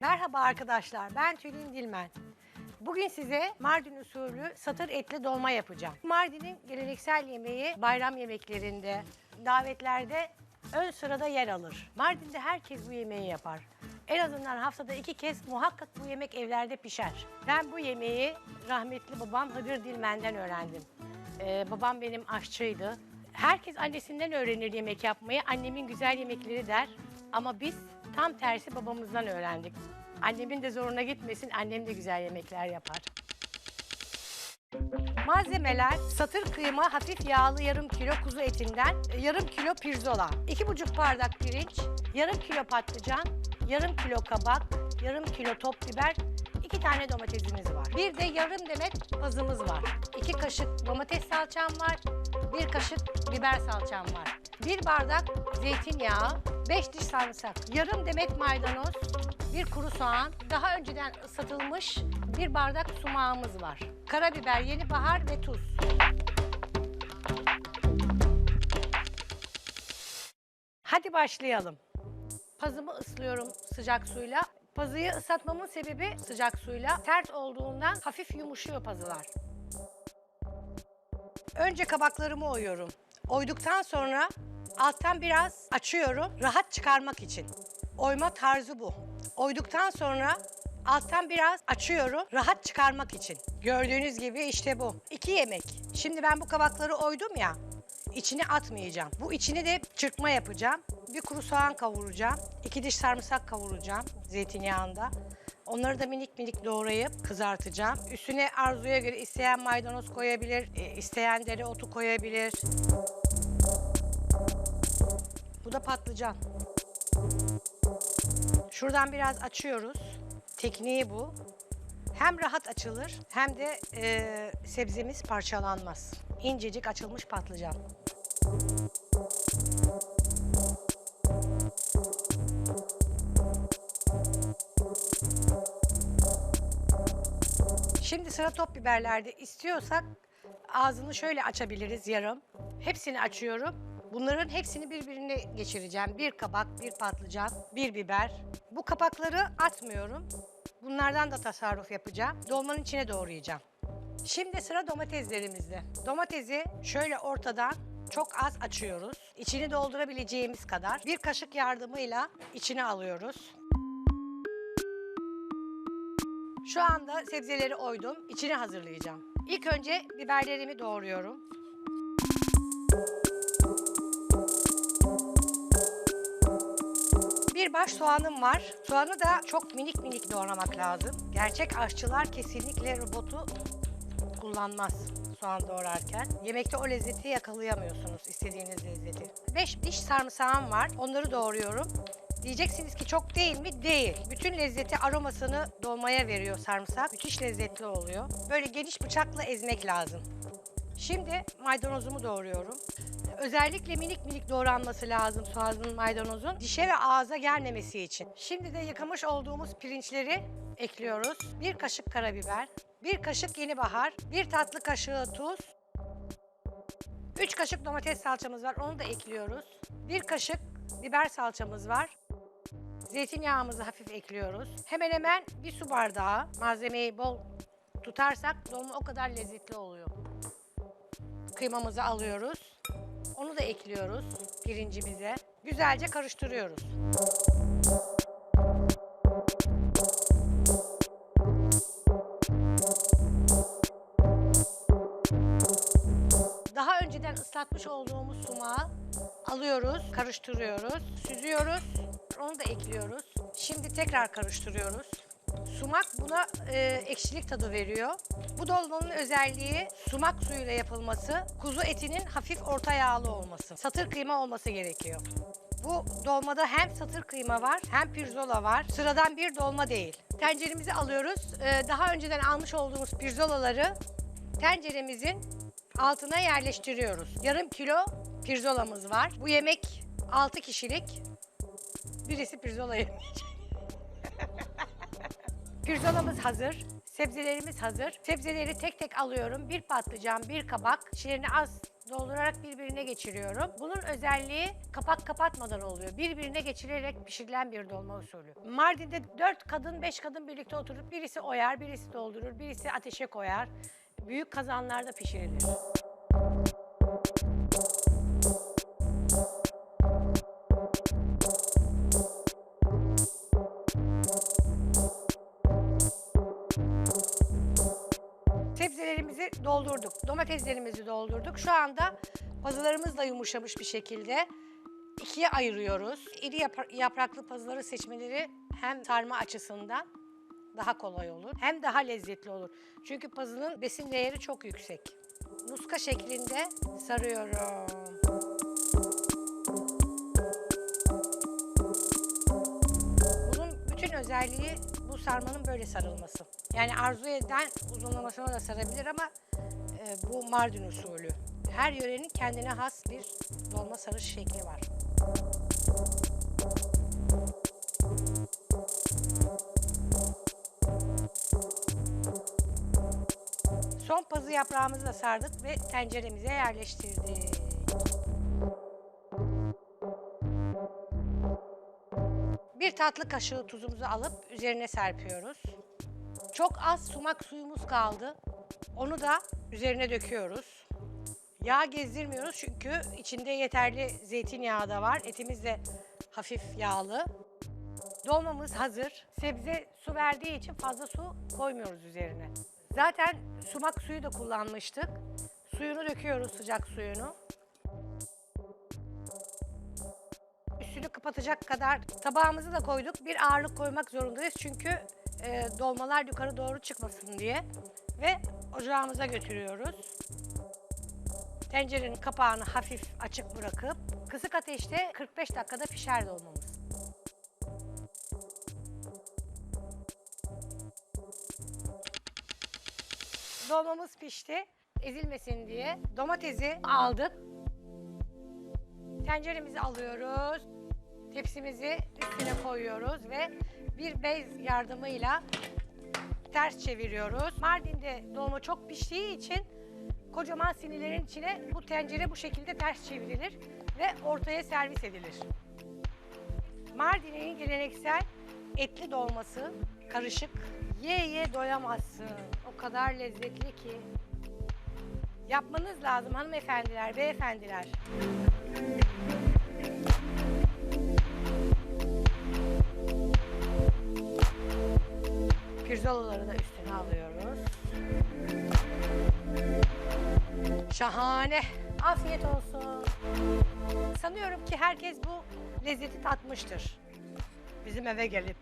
Merhaba arkadaşlar, ben Tülin Dilmen. Bugün size Mardin usulü satır etli dolma yapacağım. Mardin'in geleneksel yemeği bayram yemeklerinde, davetlerde ön sırada yer alır. Mardin'de herkes bu yemeği yapar. En azından haftada iki kez muhakkak bu yemek evlerde pişer. Ben bu yemeği rahmetli babam Hıdır Dilmen'den öğrendim. Ee, babam benim aşçıydı. Herkes annesinden öğrenir yemek yapmayı. Annemin güzel yemekleri der. Ama biz tam tersi babamızdan öğrendik. Annemin de zoruna gitmesin, annem de güzel yemekler yapar. Malzemeler satır kıyma hafif yağlı yarım kilo kuzu etinden e, yarım kilo pirzola, iki buçuk bardak pirinç, yarım kilo patlıcan, yarım kilo kabak, yarım kilo top biber, iki tane domatesimiz var. Bir de yarım demet pazımız var. İki kaşık domates salçam var, bir kaşık biber salçam var. Bir bardak zeytinyağı, beş diş sarımsak, yarım demet maydanoz, bir kuru soğan, daha önceden ısıtılmış bir bardak sumağımız var. Karabiber, yeni bahar ve tuz. Hadi başlayalım. Pazımı ıslıyorum sıcak suyla. Pazıyı ıslatmamın sebebi sıcak suyla. Sert olduğundan hafif yumuşuyor pazılar. Önce kabaklarımı oyuyorum. Oyduktan sonra alttan biraz açıyorum rahat çıkarmak için. Oyma tarzı bu. Oyduktan sonra alttan biraz açıyorum rahat çıkarmak için. Gördüğünüz gibi işte bu. İki yemek. Şimdi ben bu kabakları oydum ya. içine atmayacağım. Bu içini de çırpma yapacağım. Bir kuru soğan kavuracağım. iki diş sarımsak kavuracağım zeytinyağında. Onları da minik minik doğrayıp kızartacağım. Üstüne arzuya göre isteyen maydanoz koyabilir, e, isteyen dereotu koyabilir. Bu da patlıcan. Şuradan biraz açıyoruz. Tekniği bu. Hem rahat açılır hem de e, sebzemiz parçalanmaz. İncecik açılmış patlıcan. Şimdi sıra top biberlerde. İstiyorsak ağzını şöyle açabiliriz yarım. Hepsini açıyorum. Bunların hepsini birbirine geçireceğim. Bir kabak, bir patlıcan, bir biber. Bu kapakları atmıyorum. Bunlardan da tasarruf yapacağım. Dolmanın içine doğrayacağım. Şimdi sıra domateslerimizde. Domatesi şöyle ortadan çok az açıyoruz. İçini doldurabileceğimiz kadar. Bir kaşık yardımıyla içine alıyoruz. Şu anda sebzeleri oydum. İçine hazırlayacağım. İlk önce biberlerimi doğruyorum. Bir baş soğanım var. Soğanı da çok minik minik doğramak lazım. Gerçek aşçılar kesinlikle robotu kullanmaz soğan doğrarken. Yemekte o lezzeti yakalayamıyorsunuz, istediğiniz lezzeti. Beş diş sarımsağım var. Onları doğruyorum. Diyeceksiniz ki çok değil mi? Değil. Bütün lezzeti aromasını dolmaya veriyor sarımsak. Müthiş lezzetli oluyor. Böyle geniş bıçakla ezmek lazım. Şimdi maydanozumu doğruyorum. Özellikle minik minik doğranması lazım soğanın maydanozun. Dişe ve ağza gelmemesi için. Şimdi de yıkamış olduğumuz pirinçleri ekliyoruz. Bir kaşık karabiber, bir kaşık yeni bahar, bir tatlı kaşığı tuz, üç kaşık domates salçamız var onu da ekliyoruz. Bir kaşık biber salçamız var. Zeytinyağımızı hafif ekliyoruz. Hemen hemen bir su bardağı malzemeyi bol tutarsak dolma o kadar lezzetli oluyor. Kıymamızı alıyoruz. Onu da ekliyoruz pirincimize. Güzelce karıştırıyoruz. Daha önceden ıslatmış olduğumuz sumağı alıyoruz, karıştırıyoruz, süzüyoruz. Onu da ekliyoruz. Şimdi tekrar karıştırıyoruz. Sumak buna e, ekşilik tadı veriyor. Bu dolmanın özelliği sumak suyuyla yapılması, kuzu etinin hafif orta yağlı olması, satır kıyma olması gerekiyor. Bu dolmada hem satır kıyma var hem pirzola var. Sıradan bir dolma değil. Tenceremizi alıyoruz. E, daha önceden almış olduğumuz pirzolaları tenceremizin altına yerleştiriyoruz. Yarım kilo pirzolamız var. Bu yemek 6 kişilik. Birisi pirzola yemeyecek. Pirzolamız hazır. Sebzelerimiz hazır. Sebzeleri tek tek alıyorum. Bir patlıcan, bir kabak. İçlerine az doldurarak birbirine geçiriyorum. Bunun özelliği kapak kapatmadan oluyor. Birbirine geçirerek pişirilen bir dolma usulü. Mardin'de 4 kadın 5 kadın birlikte oturup birisi oyar, birisi doldurur, birisi ateşe koyar. Büyük kazanlarda pişirilir. Doldurduk. Domateslerimizi doldurduk. Şu anda pazılarımız da yumuşamış bir şekilde. ikiye ayırıyoruz. İri yapra- yapraklı pazıları seçmeleri hem sarma açısından daha kolay olur hem daha lezzetli olur. Çünkü pazının besin değeri çok yüksek. Muska şeklinde sarıyorum. Bunun bütün özelliği bu sarmanın böyle sarılması. Yani arzu eden uzunlamasına da sarabilir ama e, bu Mardin usulü. Her yörenin kendine has bir dolma sarış şekli var. Son pazı yaprağımızı da sardık ve tenceremize yerleştirdik. Bir tatlı kaşığı tuzumuzu alıp üzerine serpiyoruz. Çok az sumak suyumuz kaldı. Onu da üzerine döküyoruz. Yağ gezdirmiyoruz çünkü içinde yeterli zeytinyağı da var. Etimiz de hafif yağlı. Dolmamız hazır. Sebze su verdiği için fazla su koymuyoruz üzerine. Zaten sumak suyu da kullanmıştık. Suyunu döküyoruz, sıcak suyunu. Üstünü kapatacak kadar tabağımızı da koyduk. Bir ağırlık koymak zorundayız çünkü e, dolmalar yukarı doğru çıkmasın diye. Ve ocağımıza götürüyoruz. Tencerenin kapağını hafif açık bırakıp kısık ateşte 45 dakikada pişer dolmamız. Dolmamız pişti. Ezilmesin diye domatesi aldık. Tenceremizi alıyoruz. Tepsimizi üstüne koyuyoruz ve bir bez yardımıyla ters çeviriyoruz. Mardin'de dolma çok piştiği için kocaman sinilerin içine bu tencere bu şekilde ters çevrilir ve ortaya servis edilir. Mardin'in geleneksel etli dolması karışık. Ye ye doyamazsın. O kadar lezzetli ki. Yapmanız lazım hanımefendiler, beyefendiler. Pirzolaları da üstüne alıyoruz. Şahane. Afiyet olsun. Sanıyorum ki herkes bu lezzeti tatmıştır. Bizim eve gelip.